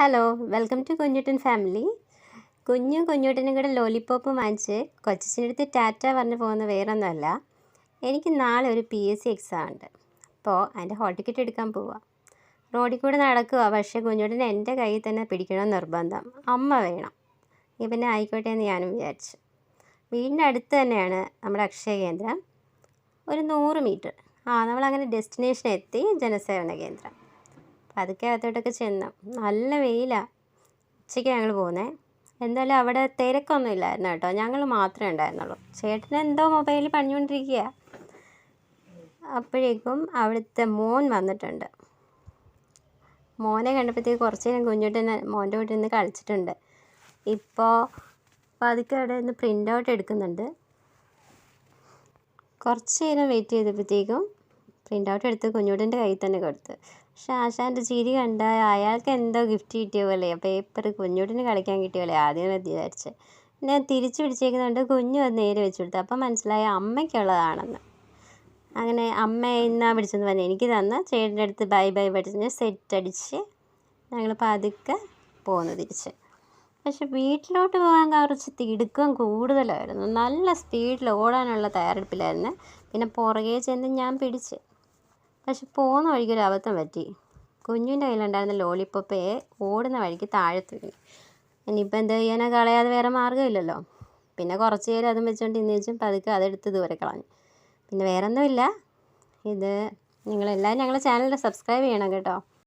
Hello welcome to Kunjuttan family കുഞ്ഞും കുഞ്ഞുട്ടനും കൂടെ ലോലിപ്പോപ്പ് വാങ്ങിച്ച് കൊച്ചിന്റെ അടുത്ത് ടാറ്റ പറഞ്ഞ് പോകുന്ന വേറൊന്നുമല്ല. എനിക്ക് നാളെ ഒരു പി എസ് സി എക്സാം ഉണ്ട്. അപ്പോൾ അതിന്റെ ഹോൾ ടിക്കറ്റ് എടുക്കാൻ പോവാം. റോഡിൽ കൂടെ നടക്കുക പക്ഷേ കുഞ്ഞുട്ടൻ എന്റെ കയ്യിൽ തന്നെ പിടിക്കണമെന്ന് നിർബന്ധം. അമ്മ വേണം. ഇനി പിന്നെ ആയിക്കോട്ടെ എന്ന് ഞാനും വിചാരിച്ചു. വീടിന്റെ അടുത്ത് തന്നെയാണ് നമ്മുടെ അക്ഷയ കേന്ദ്രം. ഒരു നൂറ് മീറ്റർ ആ നമ്മളങ്ങനെ ഡെസ്റ്റിനേഷൻ എത്തി ജനസേവന കേന്ദ്രം. പതുക്കെ അകത്തോട്ടൊക്കെ ചെന്നു. നല്ല വെയിലാണ് ഉച്ചയ്ക്ക് ഞങ്ങൾ പോകുന്നത് എന്തായാലും അവിടെ തിരക്കൊന്നും ഇല്ലായിരുന്നു കേട്ടോ. ഞങ്ങൾ മാത്രമേ ഉണ്ടായിരുന്നുള്ളൂ. ചേട്ടൻ എന്തോ മൊബൈലിൽ പണിഞ്ഞുകൊണ്ടിരിക്കുക അപ്പോഴേക്കും അവിടുത്തെ മോൻ വന്നിട്ടുണ്ട്. മോനെ കണ്ടപ്പോഴത്തേക്ക് കുറച്ച് നേരം കുഞ്ഞുട്ടൻ മോന്റെ വീട്ടിൽ നിന്ന് കളിച്ചിട്ടുണ്ട്. ഇപ്പോൾ പതുക്കെ അവിടെ നിന്ന് പ്രിന്റ് ഔട്ട് എടുക്കുന്നുണ്ട്. കുറച്ച് നേരം വെയിറ്റ് ചെയ്തപ്പോഴത്തേക്കും പ്രിന്റ് ഔട്ട് എടുത്ത് കുഞ്ഞുട്ടന്റെ കയ്യിൽ തന്നെ കൊടുത്തു. ആശാന്റെ ചിരി കണ്ട അയാൾക്ക് എന്തോ ഗിഫ്റ്റ് കിട്ടിയ പോലെ. പേപ്പർ കുഞ്ഞുട്ടിന് കളിക്കാൻ കിട്ടിയ പോലെ. ആദ്യം വിചാരിച്ച്? പിന്നെ തിരിച്ചു പിടിച്ചേക്കുന്നുണ്ട് കുഞ്ഞു അത് നേരെ വെച്ചു കൊടുത്തു. അപ്പം മനസ്സിലായ അമ്മയ്ക്കുള്ളതാണെന്ന്. അങ്ങനെ അമ്മ ഇന്നാ പിടിച്ചെന്ന് പറഞ്ഞു എനിക്ക് തന്ന ചേട്ടന്റെ അടുത്ത് ബൈ ബൈ പഠിച്ച് സെറ്റ് അടിച്ച് ഞങ്ങൾ പതുക്കെ പോന്നു തിരിച്ച്. പക്ഷെ വീട്ടിലോട്ട് പോകാൻ കുറച്ച് തിടുക്കം കൂടുതലായിരുന്നു. നല്ല സ്പീഡിൽ ഓടാനുള്ള തയ്യാറെടുപ്പിലായിരുന്നു. പിന്നെ പുറകെ ചെന്ന് ഞാൻ പിടിച്ച്. പക്ഷെ പോകുന്ന വഴിക്ക് ഒരു അബദ്ധം പറ്റി. കുഞ്ഞിന്റെ കയ്യിലുണ്ടായിരുന്ന ലോലിപ്പോപ്പയെ ഓടുന്ന വഴിക്ക് താഴെ തൂങ്ങി ഇനിയിപ്പോൾ എന്താ ചെയ്യാനാ? കളയാതെ വേറെ മാർഗമില്ലല്ലോ. പിന്നെ കുറച്ച് നേരം അതും വെച്ചുകൊണ്ട് ഇന്ന് വെച്ചും പതുക്കെ അതെടുത്ത് ദൂരെ കളഞ്ഞു. പിന്നെ വേറെ ഒന്നുമില്ല ഇത് നിങ്ങളെല്ലാവരും ഞങ്ങളുടെ ചാനൽ സബ്സ്ക്രൈബ് ചെയ്യണം കേട്ടോ.